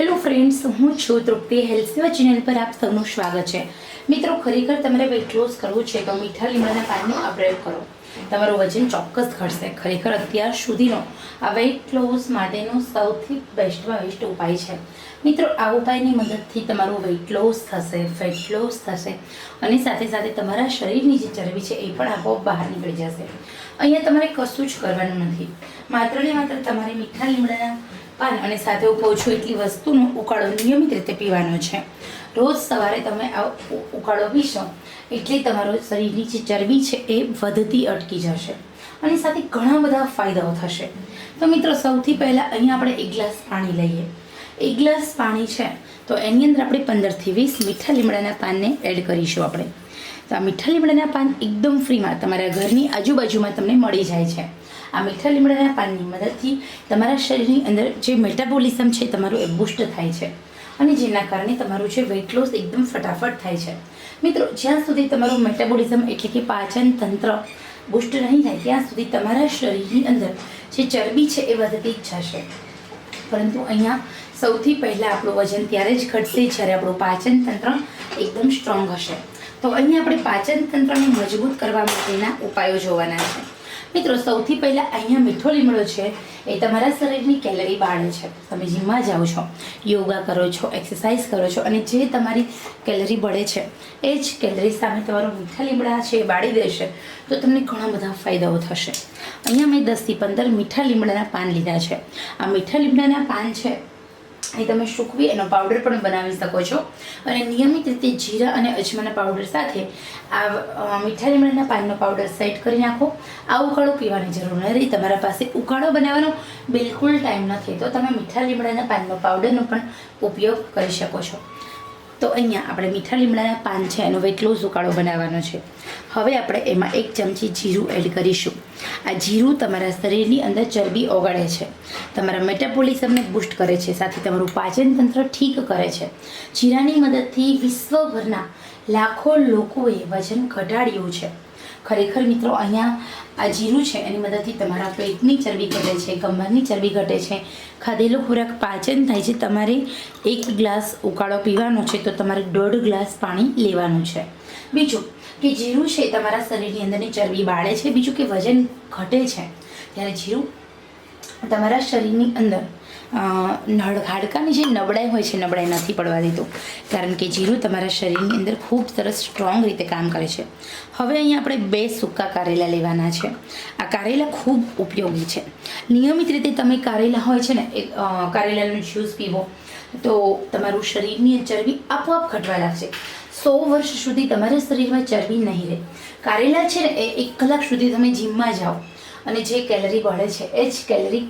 Hello friends હું છું તૃપ્તિ health સેવા ચેનલ પર આપ સૌનું સ્વાગત છે. મિત્રો, ખરેખર તમારે વેઇટ લોસ કરવું છે તો મીઠા લીમડાના પાનનો પ્રયોગ કરો. તમારું વજન ચોક્કસ ઘટશે. ખરેખર અત્યાર સુધીનો આ વેઇટ લોસ માટેનો સૌથી બેસ્ટમાં બેસ્ટ ઉપાય છે. મિત્રો, આ ઉપાયની મદદથી તમારું વેઇટ લોસ થશે ફેટ લોસ થશે અને સાથે સાથે તમારા શરીરની જે ચરબી છે એ પણ આપોઆપ બહાર નીકળી જશે. અહીંયા તમારે કશું જ કરવાનું નથી. માત્ર ને માત્ર તમારે મીઠા લીમડાના પાન અને સાથે હું કહું એટલી વસ્તુનો ઉકાળો નિયમિત રીતે પીવાનો છે. રોજ સવારે તમે આ ઉકાળો પીશો એટલે તમારો શરીરની જે ચરબી છે એ વધતી અટકી જશે અને સાથે ઘણા બધા ફાયદાઓ થશે. તો મિત્રો સૌથી પહેલાં અહીંયા આપણે એક ગ્લાસ પાણી લઈએ. એક ગ્લાસ પાણી છે તો એની અંદર આપણે પંદરથી વીસ મીઠા લીમડાના પાનને એડ કરીશું આપણે. તો આ મીઠા લીમડાના પાન એકદમ ફ્રીમાં તમારા ઘરની આજુબાજુમાં તમને મળી જાય છે. આ મીઠા લીમડાના પાનની મદદથી તમારા શરીરની અંદર જે મેટાબોલિઝમ છે તમારું એ બુસ્ટ થાય છે. અને જેના કારણે તમારું જે વેઇટ લોસ એકદમ ફટાફટ થાય છે. મિત્રો, જ્યાં સુધી તમારું મેટાબોલિઝમ એટલે કે પાચન તંત્ર બુસ્ટ નહીં થાય, ત્યાં સુધી તમારા શરીરની અંદર જે ચરબી છે એ વધતી જ જશે. પરંતુ અહીંયા સૌથી પહેલાં આપણું વજન ત્યારે જ ઘટશે જ્યારે આપણું પાચન તંત્ર એકદમ સ્ટ્રોંગ હશે. તો અહીંયા આપણે પાચન તંત્રને મજબૂત કરવા માટેના ઉપાયો જોવાના છે. મિત્રો, સૌથી પહેલાં અહીંયા મીઠો લીમડો છે. એ તમારા શરીરની કેલરી બાળે છે. તમે જીમમાં જાઓ છો, યોગા કરો છો, એક્સરસાઇઝ કરો છો અને જે તમારી કેલરી બળે છે, એ જ કેલરી સામે તમારો મીઠા લીમડા છે એ બાળી દેશે, તો તમને ઘણા બધા ફાયદાઓ થશે. અહીંયા મેં દસથી પંદર મીઠા લીમડાના પાન લીધા છે. આ મીઠા લીમડાના પાન છે એ તમે સૂકવી એનો પાવડર પણ બનાવી શકો છો. અને નિયમિત રીતે જીરા અને અજમાના પાવડર સાથે આ મીઠા લીમડાના પાનનો પાવડર સેટ કરી નાખો. આ ઉકાળો પીવાની જરૂર નથી. તમારા પાસે ઉકાળો બનાવવાનો બિલકુલ ટાઈમ નથી. તો તમે મીઠા લીમડાના પાનનો પાવડરનો પણ ઉપયોગ કરી શકો છો. તો અહીંયા આપણે મીઠા લીમડાના પાન છે, એનો વેટલો સુકાળો બનાવવાનો છે. હવે આપણે એમાં એક ચમચી જીરું એડ કરીશું. આ જીરું તમારા શરીરની અંદર ચરબી ઓગાળે છે. તમારા મેટાબોલિઝમને બૂસ્ટ કરે છે, સાથે તમારું પાચન તંત્ર ઠીક કરે છે. જીરાની મદદથી વિશ્વભરના લાખો લોકોએ વજન ઘટાડ્યું છે. ખરેખર મિત્રો, અહીંયા આ જીરું છે, એની મદદથી તમારા પેટની ચરબી ઘટે છે કમરની ચરબી ઘટે છે. ખાધેલો ખોરાક પાચન થાય છે, તમારે એક ગ્લાસ ઉકાળો પીવાનો છે, તો તમારે દોઢ ગ્લાસ પાણી લેવાનું છે. બીજું કે જીરું છે, તમારા શરીરની અંદરની ચરબી બાળે છે, બીજું કે વજન ઘટે છે, ત્યારે જીરું તમારા શરીરની અંદર નળ હાડકાની જે નબળાઈ હોય છે, નબળાઈ નથી પડવા દેતું કારણ કે જીરું તમારા શરીરની અંદર ખૂબ સરસ સ્ટ્રોંગ રીતે કામ કરે છે. હવે અહીંયા આપણે બે સૂકા કારેલા લેવાના છે. આ કારેલા ખૂબ ઉપયોગી છે. નિયમિત રીતે તમે કારેલા હોય છે ને, એક કારેલાનું જ્યુસ પીવો, તો તમારું શરીરની ચરબી આપોઆપ ઘટવા લાગશે. સો વર્ષ સુધી તમારા શરીરમાં ચરબી નહીં રહે. કારેલા છે ને, એ એક કલાક સુધી તમે જીમમાં જાઓ. અને જે કેલરી બળે છે, એ જ કેલરી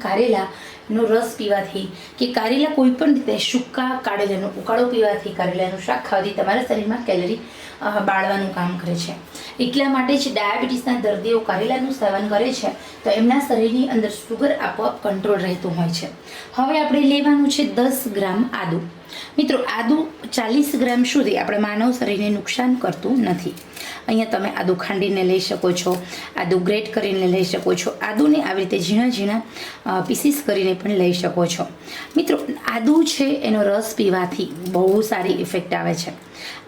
કારેલાનો રસ પીવાથી કે કારેલા કોઈ પણ રીતે સૂકા કારેલાનો ઉકાળો પીવાથી કારેલાનું શાક ખાવાથી તમારા શરીરમાં કેલરી બાળવાનું કામ કરે છે. એટલા માટે જ ડાયાબિટીસના દર્દીઓ કારેલાનું સેવન કરે છે તો એમના શરીરની અંદર સુગર આપોઆપ કંટ્રોલ રહેતું હોય છે. હવે આપણે લેવાનું છે દસ ગ્રામ આદુ. મિત્રો, આદુ ચાલીસ ગ્રામ સુધી આપણે માનવ શરીરને નુકસાન કરતું નથી. અહીંયા તમે આદુ ખાંડીને લઈ શકો છો, આદુ ગ્રેટ કરીને લઈ શકો છો, આદુને આવી રીતે ઝીણા ઝીણા પીસીસ કરીને પણ લઈ શકો છો. મિત્રો, આદુ છે એનો રસ પીવાથી બહુ સારી ઇફેક્ટ આવે છે.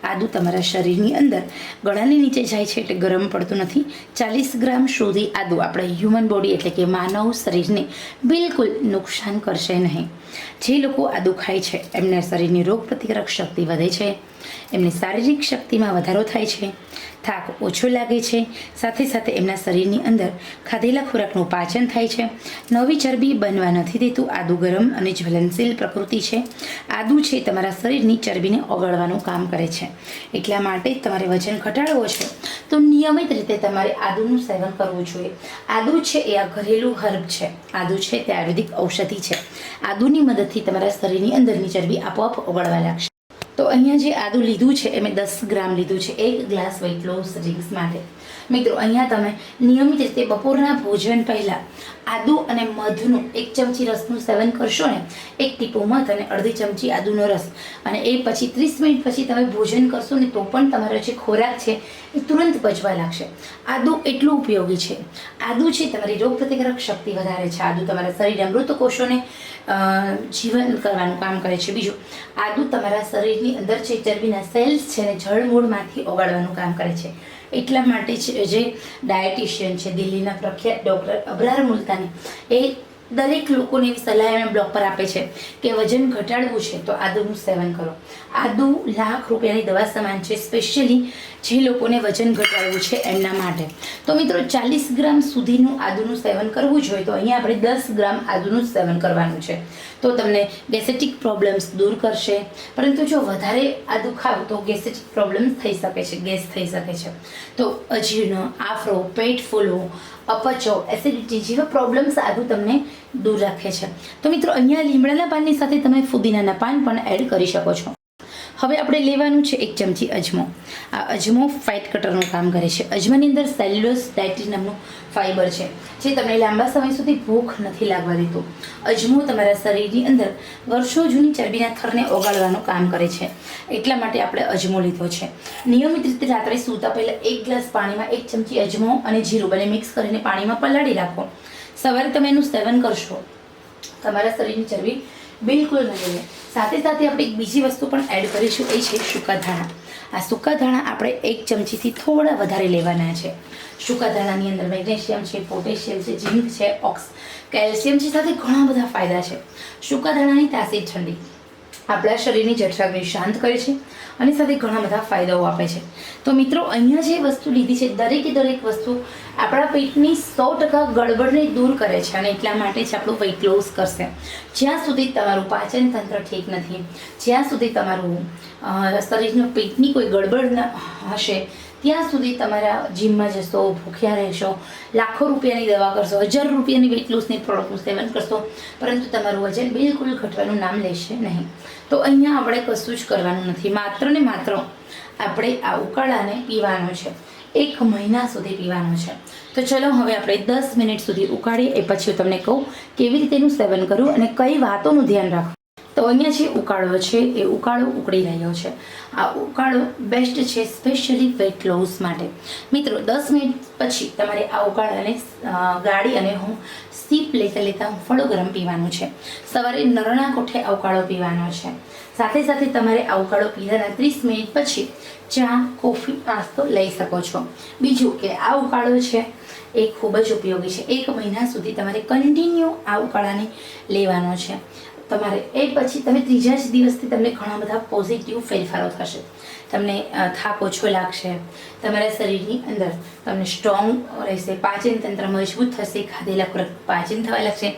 આદુ તમારા શરીરની અંદર. ગળાની નીચે જાય છે એટલે ગરમ પડતું નથી. ચાલીસ ગ્રામ સુધી આદુ આપણે હ્યુમન બોડી એટલે કે માનવ શરીરને બિલકુલ નુકસાન કરશે નહીં. જે લોકો આદુ ખાય છે, એમને શરીરની રોગ પ્રતિકારક શક્તિ વધે છે. એમની શારીરિક શક્તિમાં વધારો થાય છે. થાક ઓછો લાગે છે. સાથે સાથે એમના શરીરની અંદર ખાધેલા ખોરાકનું પાચન થાય છે. નવી ચરબી બનવા નથી દેતું. આદુ ગરમ અને જ્વલનશીલ પ્રકૃતિ છે. આદુ છે તમારા શરીરની ચરબીને ઓગળવાનું કામ કરે છે. એટલા માટે જ તમારે વજન ઘટાડવો છે. તો નિયમિત રીતે તમારે આદુનું સેવન કરવું જોઈએ. આદુ છે એ આ ઘરેલું હર્બ છે. આદુ છે તે આયુર્વેદિક ઔષધિ છે. આદુની મદદથી તમારા શરીરની અંદરની ચરબી આપોઆપ ઓગળવા લાગશે. તો અહીંયા જે આદુ લીધું છે, એ મેં દસ ગ્રામ લીધું છે, એક ગ્લાસ વેઇટ લોસ ડ્રિંક્સ માટે. મિત્રો, અહીંયા તમે નિયમિત રીતે બપોરના ભોજન પહેલાં આદુ અને મધનું એક ચમચી રસનું સેવન કરશો ને, એક ટીપો મધ અને અડધી ચમચી આદુનો રસ. અને એ પછી ત્રીસ મિનિટ પછી તમે ભોજન કરશો ને, તો પણ તમારો જે ખોરાક છે એ તુરંત પચવા લાગશે. આદુ એટલું ઉપયોગી છે. આદુ છે તમારી રોગ પ્રતિકારક શક્તિ વધારે છે. આદુ તમારા શરીરના મૃત કોષોને જીવન કરવાનું કામ કરે છે. બીજું, આદુ તમારા શરીરની અંદર જે ચરબીના સેલ્સ છે ને જળમૂળમાંથી ઓગાળવાનું કામ કરે છે. એટલા માટે છે જે ડાયટિશિયન છે દિલ્હીના પ્રખ્યાત ડૉક્ટર અબરાર મુલતાની એ દરેક લોકોને એવી સલાહ એમણે બ્લોગ પર આપે છે કે વજન ઘટાડવું છે, તો આદુનું સેવન કરો. આદુ લાખ રૂપિયાની દવા સમાન છે સ્પેશિયલી જે લોકોને વજન ઘટાડવું છે એમના માટે. તો મિત્રો, ચાલીસ ગ્રામ સુધીનું આદુનું સેવન કરવું જોઈએ તો અહીંયા આપણે દસ ગ્રામ આદુનું સેવન કરવાનું છે. તો તમને ગેસેટિક પ્રોબ્લેમ્સ દૂર કરશે, પરંતુ જો વધારે આદુ ખાવ તો ગેસેટિક પ્રોબ્લેમ્સ થઈ શકે છે, ગેસ થઈ શકે છે. તો અજીર્ણ, આફરો, પેટ ફૂલવું અપચો. એસિડિટી જેવા પ્રોબ્લેમ્સ આદુ તમને દૂર રાખે છે. તો મિત્રો, અહીંયા લીમડાના પાનની સાથે તમે ફુદીનાના પાન પણ એડ કરી શકો છો. હવે આપણે લેવાનું છે એક ચમચી અજમો. આ અજમો ફેટ કટરનું કામ કરે છે. અજમાની અંદર સેલ્યુલોસ ડાયટ્રી નામનું ફાઇબર છે, જે તમને લાંબા સમય સુધી ભૂખ નથી લાગવા દેતો. અજમો તમારા શરીરની અંદર વર્ષો જૂની ચરબીના થરને ઓગાળવાનું કામ કરે છે. એટલા માટે આપણે અજમો લીધો છે. નિયમિત રીતે રાત્રે સૂતા પહેલાં એક ગ્લાસ પાણીમાં એક ચમચી અજમો અને જીરું બંને મિક્સ કરીને પાણીમાં પલાળી રાખો. સવારે તમે એનું સેવન કરશો. તમારા શરીરની ચરબી બિલકુલ નહીં. રહે સાથે સાથે આપણે એક બીજી વસ્તુ પણ એડ કરીશું, એ છે સૂકા ધાણા આ સૂકા ધાણા આપણે એક ચમચીથી થોડા વધારે લેવાના છે. સૂકા ધાણાની અંદર મેગ્નેશિયમ છે, પોટેશિયમ છે, ઝીંક છે, ઓક્સ, કેલ્શિયમ છે, સાથે ઘણા બધા ફાયદા છે. સૂકા ધાણાની તાસીર ઠંડી. આપણા શરીરની જઠરાગ્નિ શાંત કરે છે. અને સાથે ઘણા બધા ફાયદાઓ આપે છે. તો મિત્રો, અહીંયા જે વસ્તુ લીધી છે, દરેકે દરેક વસ્તુ આપણા પેટની સો ટકા ગડબડને દૂર કરે છે અને એટલા માટે જ આપણું વેઇટ લોસ કરશે. જ્યાં સુધી તમારું પાચન તંત્ર ઠીક નથી, જ્યાં સુધી તમારું શરીરનું પેટની કોઈ ગડબડ હશે, ત્યાં સુધી તમારા જીમમાં જશો, ભૂખ્યા રહેશો, લાખો રૂપિયાની દવા કરશો, હજાર રૂપિયાની વેટ લોસની પ્રોડક્ટનું સેવન કરશો, પરંતુ તમારું વજન બિલકુલ ઘટવાનું નામ લેશે નહીં. તો અહીંયા આપણે કશું જ કરવાનું નથી. માત્ર ને માત્ર આપણે આ ઉકાળાને પીવાનો છે. એક મહિના સુધી પીવાનો છે. તો ચલો હવે આપણે દસ મિનિટ સુધી ઉકાળીએ. એ પછી હું તમને કહું કેવી રીતે એનું સેવન કરવું અને કઈ વાતોનું ધ્યાન રાખવું. તો અહીંયા જે ઉકાળો છે એ ઉકાળો ઉકળી રહ્યો છે. આ ઉકાળો બેસ્ટ છે સ્પેશિયલી વેટ લોસ માટે. મિત્રો, દસ મિનિટ પછી તમારે આ ઉકાળાને ગાળી અને હું સીપ લેતા લેતા ફળો ગરમ પીવાનું છે. સવારે નરણા કોઠે આ ઉકાળો પીવાનો છે. સાથે સાથે તમારે આ ઉકાળો પીધાના ત્રીસ મિનિટ પછી ચા, કોફી, નાસ્તો લઈ શકો છો. બીજું કે આ ઉકાળો છે એ ખૂબ જ ઉપયોગી છે. એક મહિના સુધી તમારે કન્ટિન્યુ આ ઉકાળાને લેવાનો છે. તમારે એ પછી તમે ત્રીજા જ દિવસથી તમને ઘણા બધા પોઝિટિવ ફેરફારો થશે. તમને થાક ઓછો લાગશે, તમારા શરીરની અંદર તમને સ્ટ્રોંગ રહેશે, પાચન તંત્ર મજબૂત થશે, ખાધેલા ખોરાક પાચન થવા લાગશે,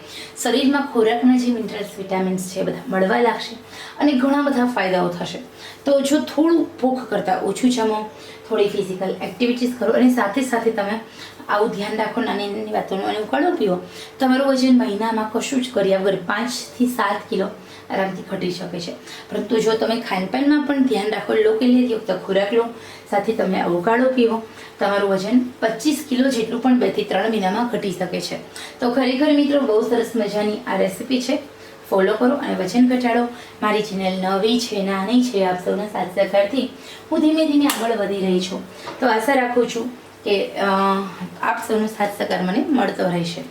શરીરમાં ખોરાકના જે મિનરલ્સ વિટામિન્સ છે બધા મળવા લાગશે અને ઘણા બધા ફાયદાઓ થશે. તો જો થોડું ભૂખ કરતાં ઓછું જમો થોડી ફિઝિકલ એક્ટિવિટીઝ કરો અને સાથે સાથે તમે આવું ધ્યાન રાખો નાની નાની વાતોનું અને ઉકાળો પીવો તમારું વજન મહિનામાં કશું જ કર્યા વગર પાંચથી સાત કિલો આરામથી ઘટી શકે છે. પરંતુ જો તમે ખાનપાનમાં પણ ધ્યાન રાખો લો કે લેતી વખતે ખોરાક લો, સાથે તમે અવકાળો પીવો, તમારું વજન પચીસ કિલો જેટલું પણ બેથી ત્રણ મહિનામાં ઘટી શકે છે. તો ખરેખર મિત્રો, બહુ સરસ મજાની આ રેસીપી છે. ફોલો કરો અને વજન ઘટાડો. મારી ચેનલ નવી છે, નાની છે, આપ સૌના સાથ સહકારથી હું ધીમે ધીમે આગળ વધી રહી છું. તો આશા રાખું છું કે આપ સૌનો સાથ સહકાર મને મળતો રહેશે.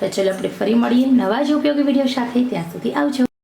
તો ચલો આપણે ફરી મળીએ નવા જ ઉપયોગી વીડિયો સાથે. ત્યાં સુધી આવજો.